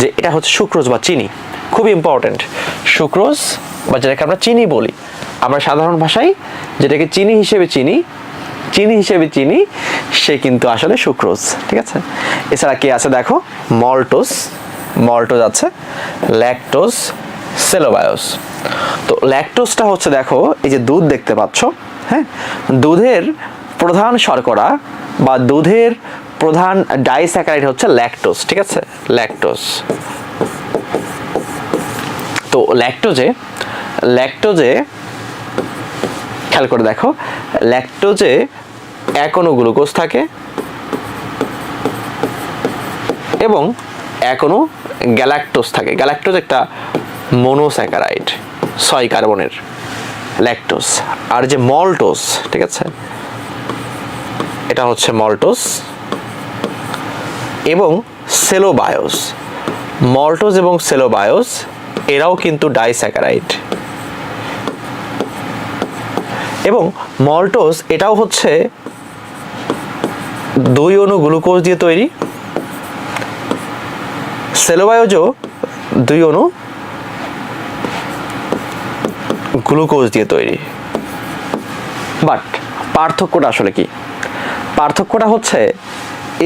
যে এটা হচ্ছে সুক্রোজ বা চিনি খুব ইম্পর্ট্যান্ট সুক্রোজ, বা যেটাকে আমরা চিনি বলি, আমরা সাধারণ ভাষায় যেটাকে চিনি হিসেবে চিনি চিনি হিসেবে চিনি, সে কিন্তু আসলে সুক্রোজ, ঠিক আছে? এছাড়া কি আছে দেখো? মল্টোস, মল্টোজ আছে, ল্যাকটোজ, সেলোবায়োস। তো ল্যাকটোসটা হচ্ছে দেখো, এই যে দুধ দেখতে পাচ্ছ হ্যাঁ? দুধের প্রধান শর্করা বা দুধের প্রধান ডাইস্যাকারাইড হচ্ছে ল্যাকটোজ, ঠিক আছে? ল্যাকটোজ। তো ল্যাকটোজে ল্যাকটোজে, খেয়াল করে দেখো, ল্যাকটোজে এক গ্লুকোজ থাকে এবং এক গ্যালাক্টোজ থাকে। গ্যালাক্টোজ একটা মনোস্যাকারাইড, ছয় কার্বনের ল্যাকটোজ। আর যে মল্টোজ, ঠিক আছে? এটা হচ্ছে মল্টোজ। এবং সেলোবায়োস। মল্টোজ এবং সেলোবায়োস, এরাও কিন্তু ডাইস্যাকারাইড। এবং মল্টোজ, এটাও হচ্ছে দুই অণু গ্লুকোজ দিয়ে তৈরি। সেলোবায়োজও দুই অণু গ্লুকোজ দিয়ে তৈরি। বাট পার্থক্যটা আসলে কি? পার্থক্যটা হচ্ছে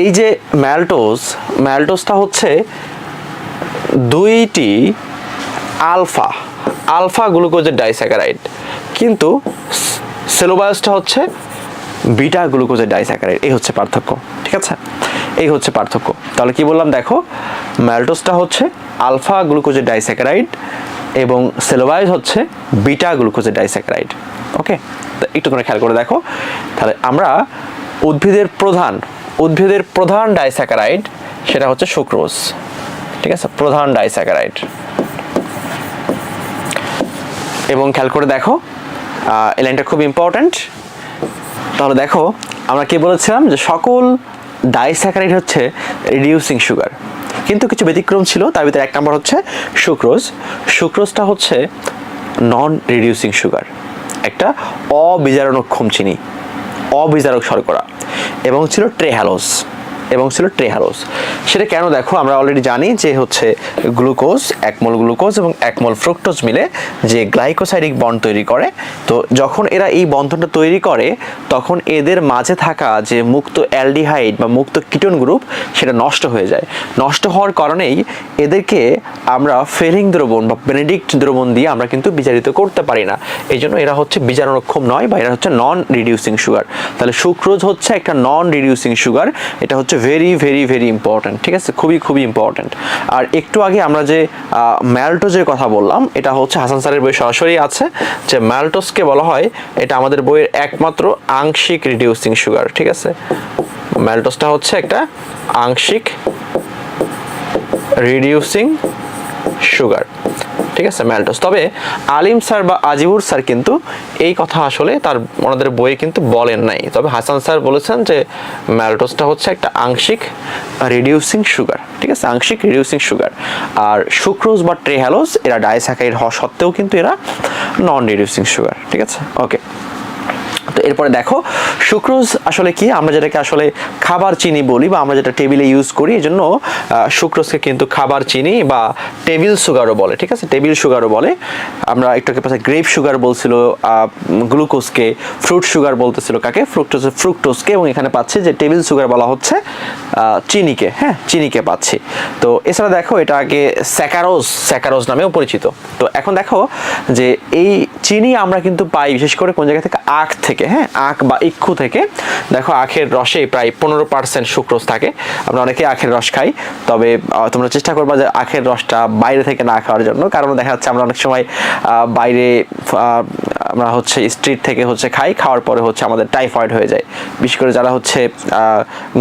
এই যে ম্যালটোজ ম্যালটোজটা হচ্ছে দুইটি আলফা আলফা গ্লুকোজের ডাইস্যাকারাইড কিন্তু সেলোবায়োসটা হচ্ছে বিটা গ্লুকোজের ডাইস্যাকারাইড এই হচ্ছে পার্থক্য, ঠিক আছে? এই হচ্ছে পার্থক্য। তাহলে কি বললাম, দেখো ম্যালটোসটা হচ্ছে আলফা গ্লুকোজের ডাইস্যাকারাইড এবং সেলোবায়োস হচ্ছে বিটা গ্লুকোজের ডাইস্যাকারাইড ওকে একটু তোমরা খেয়াল করে দেখো। তাহলে আমরা উদ্ভিদের প্রধান উদ্ভিদের প্রধান ডাইস্যাকারাইড সেটা হচ্ছে সুক্রোজ। ঠিক আছে? প্রধান ডাইস্যাকারাইড এবং খেয়াল করে দেখো এই লাইনটা খুব ইম্পর্ট্যান্ট তাহলে দেখো, আমরা কি বলেছিলাম যে সকল ডাইস্যাকারাইড হচ্ছে রিডিউসিং সুগার কিন্তু কিছু ব্যতিক্রম ছিল, তার ভিতরে এক নম্বর হচ্ছে সুক্রোজ। সুক্রোজটা হচ্ছে নন রিডিউসিং সুগার একটা অবিজারণক্ষম চিনি অবিজারক শর্করা। এবং ছিল ট্রেহ্যালোস এবং ছিল ট্রেহারোস সেটা কেন দেখো? আমরা অলরেডি জানি যে হচ্ছে গ্লুকোজ একমল গ্লুকোজ এবং একমল ফ্রুক্টোজ মিলে যে গ্লাইকোসাইডিক বন্ড তৈরি করে। তো যখন এরা এই বন্ধনটা তৈরি করে, তখন এদের মাঝে থাকা যে মুক্ত অ্যালডিহাইড বা মুক্ত কিটন গ্রুপ সেটা নষ্ট হয়ে যায়। নষ্ট হওয়ার কারণেই এদেরকে আমরা ফেরিং দ্রবণ বা বেনেডিক্ট দ্রবণ দিয়ে আমরা কিন্তু বিচারিত করতে পারি না। এই জন্য এরা হচ্ছে বীজাণুরক্ষম নয় বা এরা হচ্ছে নন রিডিউসিং সুগার তাহলে সুক্রোজ হচ্ছে একটা নন রিডিউসিং সুগার এটা হচ্ছে ভেরি ভেরি ভেরি ইম্পর্ট্যান্ট ঠিক আছে? খুবই খুবই ইম্পর্ট্যান্ট আর একটু আগে আমরা যে ম্যালটোজের কথা বললাম, এটা হচ্ছে হাসান স্যারের বই সরাসরি আছে, যে ম্যালটোসকে বলা হয়, এটা আমাদের বইয়ের একমাত্র আংশিক রিডিউসিং সুগার ঠিক আছে? ম্যালটোসটা হচ্ছে একটা আংশিক রিডিউসিং সুগার ঠিক আছে, ম্যালটোস। তবে আলিম স্যার বা আজিবুর স্যার কিন্তু এই কথা আসলে তার ওনাদের বইয়ে কিন্তু বলেন নাই। তবে হাসান স্যার বলেছেন যে ম্যালটোসটা হচ্ছে একটা আংশিক রিডিউসিং সুগার ঠিক আছে, আংশিক রিডিউসিং সুগার আর সুক্রোজ বা ট্রেহ্যালোস এরা ডায়সাকাইড হওয়া সত্ত্বেও কিন্তু এরা নন রিডিউসিং সুগার ঠিক আছে? ওকে তো এরপরে দেখো, সুক্রোজ আসলে কি? আমরা যেটাকে আসলে খাবার চিনি বলি বা আমরা যেটা টেবিলে ইউজ করি এই জন্য সুক্রোজকে কিন্তু খাবার চিনি বা টেবিল সুগারও বলে, ঠিক আছে? টেবিল সুগারও বলে। আমরা একটু পাশে গ্রেপ সুগার বলছিল গ্লুকোজকে, ফ্রুট সুগার বলতেছিল কাকে? ফ্রুক্টোজ ফ্রুক্টোজকে, এবং এখানে পাচ্ছি যে টেবিল সুগার বলা হচ্ছে চিনিকে হ্যাঁ? চিনিকে পাচ্ছি। তো এছাড়া দেখো, এটা আগে স্যাকারোজ স্যাকারোজ নামেও পরিচিত। তো এখন দেখো যে এই চিনি আমরা কিন্তু পাই বিশেষ করে কোন জায়গা থেকে? আখ থেকে। হ্যাঁ আখ বা ইক্ষু থেকে, দেখো আখের রসে প্রায় পনেরো পার্সেন্ট সুক্রোজ থাকে। আমরা অনেকে আখের রস খাই, তবে তোমরা চেষ্টা করবা যে আখের রসটা বাইরে থেকে না খাওয়ার জন্য। কারণ দেখা যাচ্ছে আমরা অনেক সময় বাইরে আমরা হচ্ছে স্ট্রিট থেকে হচ্ছে খাই, খাওয়ার পরে হচ্ছে আমাদের টাইফয়েড হয়ে যায়। বিশেষ করে যারা হচ্ছে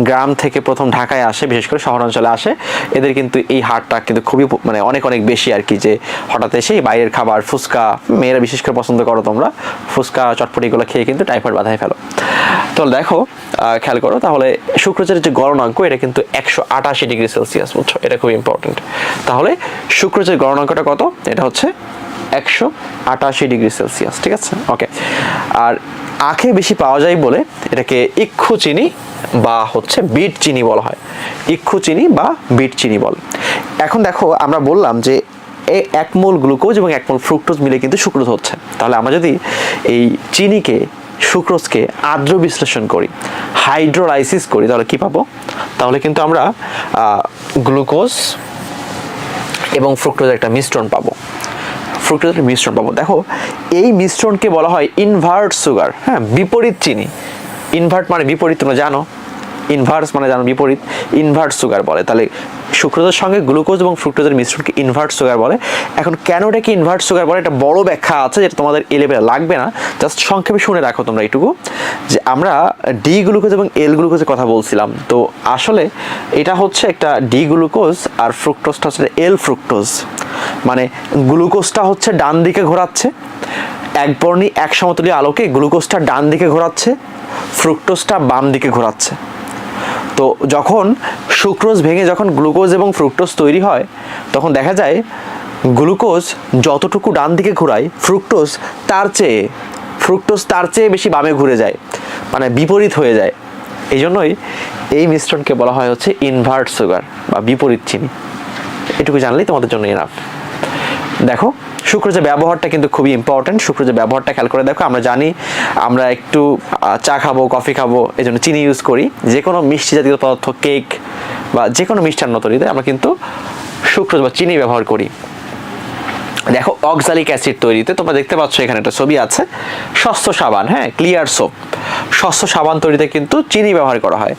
গ্রাম থেকে প্রথম ঢাকায় আসে, বিশেষ করে শহরাঞ্চলে আসে, এদের কিন্তু এই হারটা কিন্তু খুবই মানে অনেক অনেক বেশি আর কি, যে হঠাৎ এসেই বাইরের খাবার, ফুচকা, মেয়েরা বিশেষ করে পছন্দ করো তোমরা, ফুচকা, চটপটিগুলো খেয়ে কিন্তু টাইফয়েড বাধায় ফেলো। তো দেখো খেয়াল করো, তাহলে শুক্রচারের যে গণনাঙ্ক এটা কিন্তু একশো আটাশি ডিগ্রি সেলসিয়াস, বুঝছ? এটা খুব ইম্পর্টেন্ট তাহলে শুক্রচারের গণনাঙ্কটা কত? এটা হচ্ছে একশো আটাশি ডিগ্রি সেলসিয়াস, ঠিক আছে? ওকে আর আখে বেশি পাওয়া যায় বলে এটাকে ইক্ষু চিনি বা হচ্ছে বিট চিনি বলা হয়। ইক্ষু চিনি বা বিট চিনি বল। এখন দেখো, আমরা বললাম যে এক মোল গ্লুকোজ এবং এক মোল ফ্রুক্টোজ মিলে কিন্তু সুক্রোজ হচ্ছে। তাহলে আমরা যদি এই চিনিকে সুক্রোজকে আর্দ্র বিশ্লেষণ করি, হাইড্রোলাইসিস করি, তাহলে কি পাবো? তাহলে কিন্তু আমরা গ্লুকোজ এবং ফ্রুক্টোজের একটা মিশ্রণ পাবো। ফ্রুক্টোজের মিশ্রণ পাবো। দেখো, এই মিশ্রণকে বলা হয় ইনভার্ট সুগার হ্যাঁ বিপরীত চিনি। ইনভার্ট মানে বিপরীত তোমরা জানো। ইনভার্স মানে জানো বিপরীত ইনভার্ট সুগার বলে। তাহলে সুক্রোজের সঙ্গে গ্লুকোজ এবং ফ্রুক্টোজের মিশ্রণকে ইনভার্ট সুগার বলে। এখন কেন এটাকে ইনভার্ট সুগার বলে? এটা বড় ব্যাখ্যা আছে যেটা তোমাদের এ লাগবে না। জাস্ট সংক্ষেপে শুনে রাখো তোমরা এইটুকু। যে আমরা ডি গ্লুকোজ এবং এল গ্লুকোজের কথা বলছিলাম। তো আসলে এটা হচ্ছে একটা ডি গ্লুকোজ আর ফ্রুক্টোজটা হচ্ছে এল ফ্রুক্টোজ মানে গ্লুকোজটা হচ্ছে ডান দিকে ঘোরাচ্ছে, এক বর্ণী এক সমতলীয় আলোকে গ্লুকোজটা ডান দিকে ঘোরাচ্ছে ফ্রুক্টোজটা বাম দিকে ঘোরাচ্ছে। তো যখন সুক্রোজ ভেঙে যখন গ্লুকোজ এবং ফ্রুক্টোজ তৈরি হয়, তখন দেখা যায় গ্লুকোজ যতটুকু ডান দিকে ঘোরায়, ফ্রুক্টোজ তার চেয়ে, ফ্রুক্টোজ তার চেয়ে বেশি বামে ঘুরে যায় মানে বিপরীত হয়ে যায়। এই জন্যই এই মিশ্রণকে বলা হয় হচ্ছে ইনভার্ট সুগার বা বিপরীত চিনি। এটুকু জানলেই তোমাদের জন্য এনাফ দেখো সুক্রোজের ব্যবহারটা কিন্তু খুবই ইম্পর্ট্যান্ট সুক্রোজের ব্যবহারটা খেয়াল করে দেখো আমরা জানি আমরা একটু চা খাব কফি খাব এই জন্য চিনি ইউজ করি। যে কোনো মিষ্টি জাতীয় পদার্থ কেক বা যে কোনো মিষ্টান্ন তৈরিতে আমরা কিন্তু সুক্রোজ বা চিনি ব্যবহার করি। দেখো অক্সালিক অ্যাসিড তৈরিতে তোমরা দেখতে পাচ্ছ এখানে একটা ছবি আছে স্বস্থ সাবান হ্যাঁ ক্লিয়ার সোপ স্বস্থ সাবান তৈরিতে কিন্তু চিনি ব্যবহার করা হয়।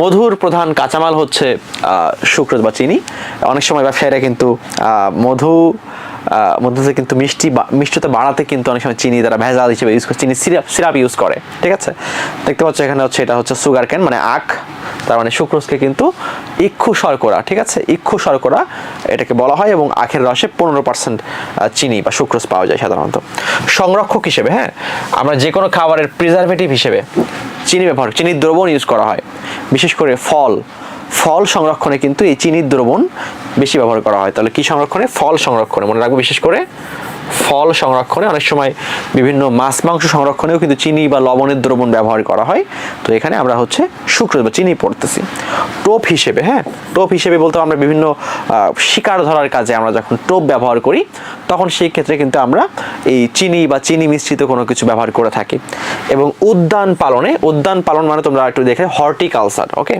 মধুর প্রধান কাঁচামাল হচ্ছে আহ, সুক্রোজ বা চিনি। অনেক সময় ব্যবসায়ীরা কিন্তু মধু মধ্যে কিন্তু মিষ্টি মিষ্টতা বাড়াতে কিন্তু অনেক সময় চিনি তারা ভেজাল হিসেবে ইউজ করে চিনি সিরাপ সিরাপ ইউজ করে, ঠিক আছে? দেখতে পাচ্ছ এখানে হচ্ছে এটা হচ্ছে সুগার ক্যান মানে আখ, তার মানে সুক্রোজকে কিন্তু ইক্ষু শর্করা, ঠিক আছে? ইক্ষু শর্করা এটাকে বলা হয় এবং আখের রসে পনেরো পার্সেন্ট চিনি বা সুক্রোজ পাওয়া যায় সাধারণত। সংরক্ষক হিসেবে হ্যাঁ? আমরা যে কোনো খাবারের প্রিজারভেটিভ হিসেবে চিনি ব্যবহার চিনির দ্রবণ ইউজ করা হয়। বিশেষ করে ফল ফল সংরক্ষণে কিন্তু এই চিনির দ্রবণ বেশি ব্যবহার করা হয়। তাহলে কি সংরক্ষণে? ফল সংরক্ষণে। মনে রাখব বিশেষ করে ফল সংরক্ষণে। অনেক সময় বিভিন্ন মাছ মাংস সংরক্ষণেও কিন্তু চিনি বা লবণের দ্রবণ ব্যবহার করা হয়। তো এখানে আমরা হচ্ছে শুক্র বা চিনি পড়তেছি। টোপ হিসেবে হ্যাঁ? টোপ হিসেবে বলতে আমরা বিভিন্ন শিকার ধরার কাজে আমরা যখন টোপ ব্যবহার করি, তখন সেই ক্ষেত্রে কিন্তু আমরা এই চিনি বা চিনি মিশ্রিত কোনো কিছু ব্যবহার করে থাকি। এবং উদ্যান পালনে, উদ্যান পালন মানে তোমরা একটু দেখে, হর্টিকালচার, ওকে?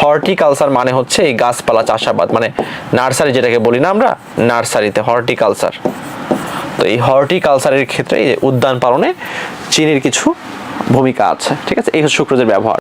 হর্টিকালচার মানে হচ্ছে এই গাছপালা চাষাবাদ মানে নার্সারি যেটাকে বলি না আমরা, নার্সারিতে, হর্টিকালচার। তো এই হর্টিকালচারের ক্ষেত্রে উদ্যান পালনে চিনির কিছু ভূমিকা আছে, ঠিক আছে? এই হচ্ছে শুক্রজের ব্যবহার।